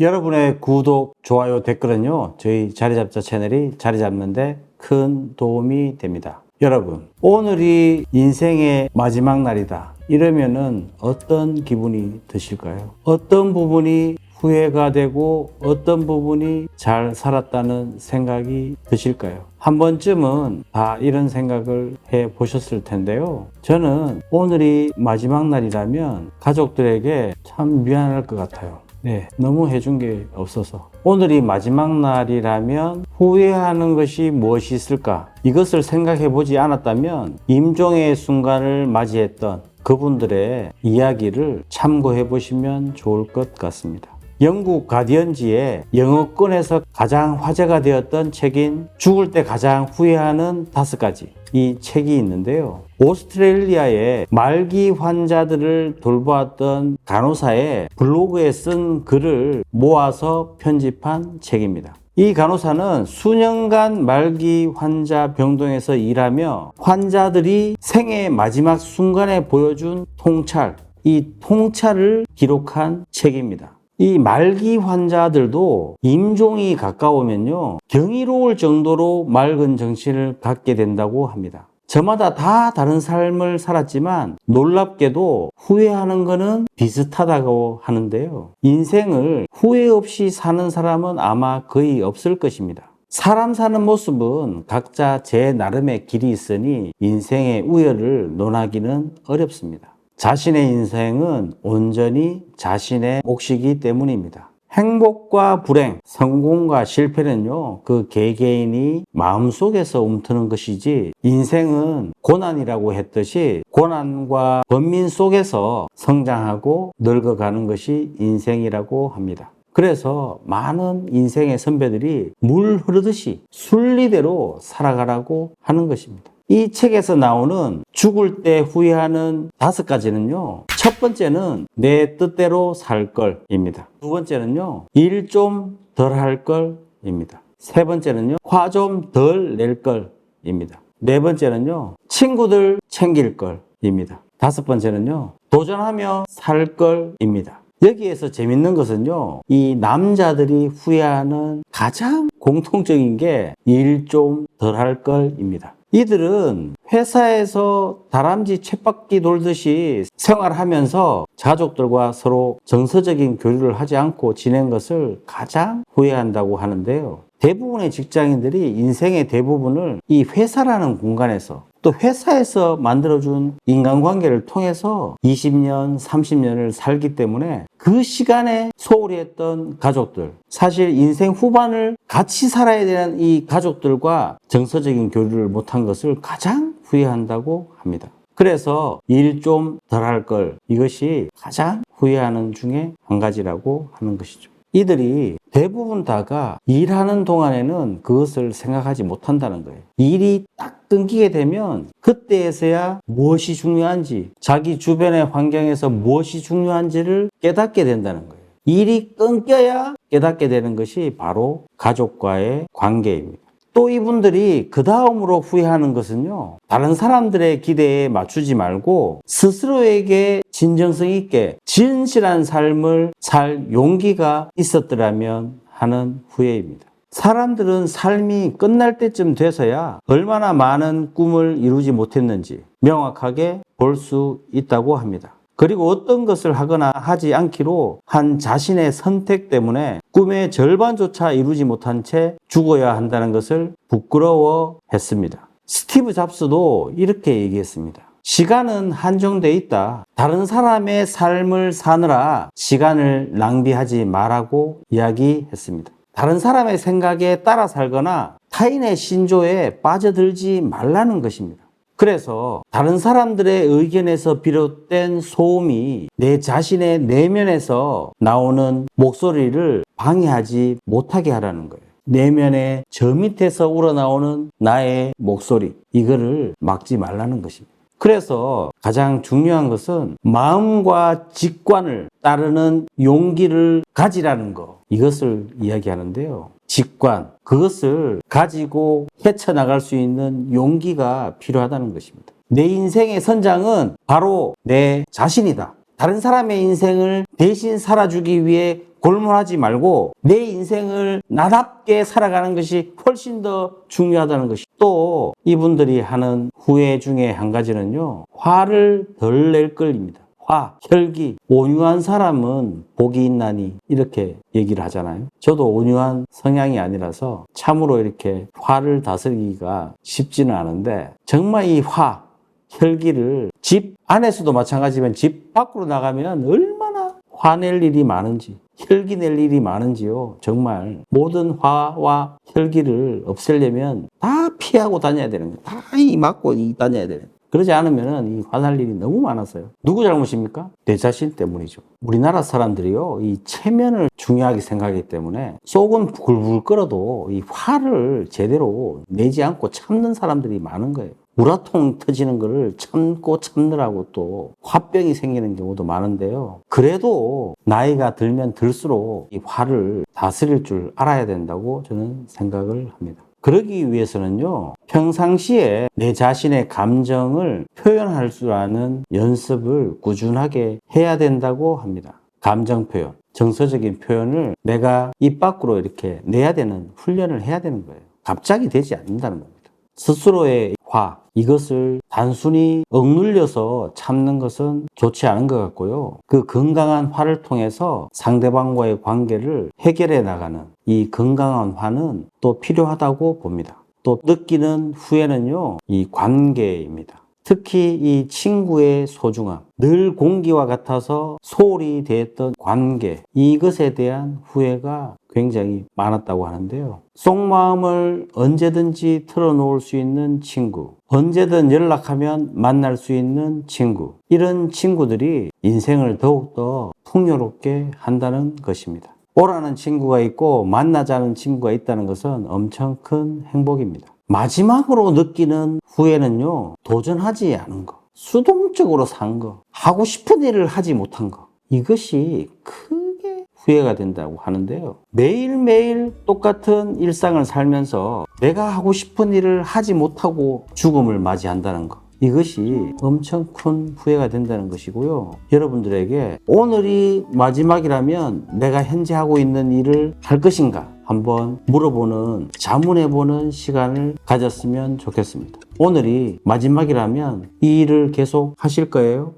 여러분의 구독, 좋아요, 댓글은요, 저희 자리잡자 채널이 자리 잡는데 큰 도움이 됩니다. 여러분, 오늘이 인생의 마지막 날이다. 이러면은 어떤 기분이 드실까요? 어떤 부분이 후회가 되고 어떤 부분이 잘 살았다는 생각이 드실까요? 한 번쯤은 다 이런 생각을 해 보셨을 텐데요. 저는 오늘이 마지막 날이라면 가족들에게 참 미안할 것 같아요. 네, 너무 해준 게 없어서. 오늘이 마지막 날이라면 후회하는 것이 무엇이 있을까? 이것을 생각해 보지 않았다면 임종의 순간을 맞이했던 그분들의 이야기를 참고해 보시면 좋을 것 같습니다. 영국 가디언지의 영어권에서 가장 화제가 되었던 책인 죽을 때 가장 후회하는 다섯 가지. 이 책이 있는데요. 오스트레일리아의 말기 환자들을 돌보았던 간호사의 블로그에 쓴 글을 모아서 편집한 책입니다. 이 간호사는 수년간 말기 환자 병동에서 일하며 환자들이 생의 마지막 순간에 보여준 통찰, 이 통찰을 기록한 책입니다. 이 말기 환자들도 임종이 가까우면요, 경이로울 정도로 맑은 정신을 갖게 된다고 합니다. 저마다 다 다른 삶을 살았지만 놀랍게도 후회하는 것은 비슷하다고 하는데요. 인생을 후회 없이 사는 사람은 아마 거의 없을 것입니다. 사람 사는 모습은 각자 제 나름의 길이 있으니 인생의 우열을 논하기는 어렵습니다. 자신의 인생은 온전히 자신의 몫이기 때문입니다. 행복과 불행, 성공과 실패는요, 그 개개인이 마음속에서 움트는 것이지, 인생은 고난이라고 했듯이, 고난과 번민 속에서 성장하고 늙어가는 것이 인생이라고 합니다. 그래서 많은 인생의 선배들이 물 흐르듯이 순리대로 살아가라고 하는 것입니다. 이 책에서 나오는 죽을 때 후회하는 다섯 가지는요. 첫 번째는 내 뜻대로 살 걸입니다. 두 번째는요. 일 좀 덜 할 걸입니다. 세 번째는요. 화 좀 덜 낼 걸입니다. 네 번째는요. 친구들 챙길 걸입니다. 다섯 번째는요. 도전하며 살 걸입니다. 여기에서 재밌는 것은요, 이 남자들이 후회하는 가장 공통적인 게 일 좀 덜 할 걸입니다. 이들은 회사에서 다람쥐 쳇바퀴 돌듯이 생활하면서 가족들과 서로 정서적인 교류를 하지 않고 지낸 것을 가장 후회한다고 하는데요. 대부분의 직장인들이 인생의 대부분을 이 회사라는 공간에서 또 회사에서 만들어준 인간관계를 통해서 20년, 30년을 살기 때문에 그 시간에 소홀히 했던 가족들, 사실 인생 후반을 같이 살아야 되는 이 가족들과 정서적인 교류를 못한 것을 가장 후회한다고 합니다. 그래서 일 좀 덜 할 걸 이것이 가장 후회하는 중에 한 가지라고 하는 것이죠. 이들이 대부분 다가 일하는 동안에는 그것을 생각하지 못한다는 거예요. 일이 딱 끊기게 되면 그때에서야 무엇이 중요한지, 자기 주변의 환경에서 무엇이 중요한지를 깨닫게 된다는 거예요. 일이 끊겨야 깨닫게 되는 것이 바로 가족과의 관계입니다. 또 이분들이 그 다음으로 후회하는 것은요, 다른 사람들의 기대에 맞추지 말고 스스로에게 진정성 있게 진실한 삶을 살 용기가 있었더라면 하는 후회입니다. 사람들은 삶이 끝날 때쯤 돼서야 얼마나 많은 꿈을 이루지 못했는지 명확하게 볼 수 있다고 합니다. 그리고 어떤 것을 하거나 하지 않기로 한 자신의 선택 때문에 꿈의 절반조차 이루지 못한 채 죽어야 한다는 것을 부끄러워 했습니다. 스티브 잡스도 이렇게 얘기했습니다. 시간은 한정돼 있다. 다른 사람의 삶을 사느라 시간을 낭비하지 말라고 이야기했습니다. 다른 사람의 생각에 따라 살거나 타인의 신조에 빠져들지 말라는 것입니다. 그래서 다른 사람들의 의견에서 비롯된 소음이 내 자신의 내면에서 나오는 목소리를 방해하지 못하게 하라는 거예요. 내면의 저 밑에서 우러나오는 나의 목소리, 이거를 막지 말라는 것입니다. 그래서 가장 중요한 것은 마음과 직관을 따르는 용기를 가지라는 것. 이것을 이야기하는데요. 직관, 그것을 가지고 헤쳐나갈 수 있는 용기가 필요하다는 것입니다. 내 인생의 선장은 바로 내 자신이다. 다른 사람의 인생을 대신 살아주기 위해 골몰하지 말고 내 인생을 나답게 살아가는 것이 훨씬 더 중요하다는 것이 또 이분들이 하는 후회 중에 한 가지는요. 화를 덜 낼 걸입니다. 화, 혈기, 온유한 사람은 복이 있나니 이렇게 얘기를 하잖아요. 저도 온유한 성향이 아니라서 참으로 이렇게 화를 다스리기가 쉽지는 않은데 정말 이 화, 혈기를 집 안에서도 마찬가지지만 집 밖으로 나가면 얼마나 화낼 일이 많은지 혈기 낼 일이 많은지요. 정말 모든 화와 혈기를 없애려면 다 피하고 다녀야 되는 거예요. 다이 맞고 이 다녀야 되는 거예요. 그러지 않으면 이 화날 일이 너무 많았어요. 누구 잘못입니까? 내 자신 때문이죠. 우리나라 사람들이요, 이 체면을 중요하게 생각하기 때문에 속은 불불 끓어도 이 화를 제대로 내지 않고 참는 사람들이 많은 거예요. 우라통 터지는 거를 참고 참느라고 또 화병이 생기는 경우도 많은데요. 그래도 나이가 들면 들수록 이 화를 다스릴 줄 알아야 된다고 저는 생각을 합니다. 그러기 위해서는요, 평상시에 내 자신의 감정을 표현할 줄 아는 연습을 꾸준하게 해야 된다고 합니다. 감정 표현, 정서적인 표현을 내가 입 밖으로 이렇게 내야 되는 훈련을 해야 되는 거예요. 갑자기 되지 않는다는 겁니다. 스스로의 화, 이것을 단순히 억눌려서 참는 것은 좋지 않은 것 같고요. 그 건강한 화를 통해서 상대방과의 관계를 해결해 나가는 이 건강한 화는 또 필요하다고 봅니다. 또 느끼는 후에는요, 이 관계입니다. 특히 이 친구의 소중함, 늘 공기와 같아서 소홀히 대했던 관계, 이것에 대한 후회가 굉장히 많았다고 하는데요. 속마음을 언제든지 털어놓을 수 있는 친구, 언제든 연락하면 만날 수 있는 친구, 이런 친구들이 인생을 더욱더 풍요롭게 한다는 것입니다. 오라는 친구가 있고 만나자는 친구가 있다는 것은 엄청 큰 행복입니다. 마지막으로 느끼는 후회는요, 도전하지 않은 거, 수동적으로 산 거, 하고 싶은 일을 하지 못한 거, 이것이 크게 후회가 된다고 하는데요. 매일매일 똑같은 일상을 살면서 내가 하고 싶은 일을 하지 못하고 죽음을 맞이한다는 거. 이것이 엄청 큰 후회가 된다는 것이고요. 여러분들에게 오늘이 마지막이라면 내가 현재 하고 있는 일을 할 것인가 한번 물어보는 자문해보는 시간을 가졌으면 좋겠습니다. 오늘이 마지막이라면 이 일을 계속 하실 거예요?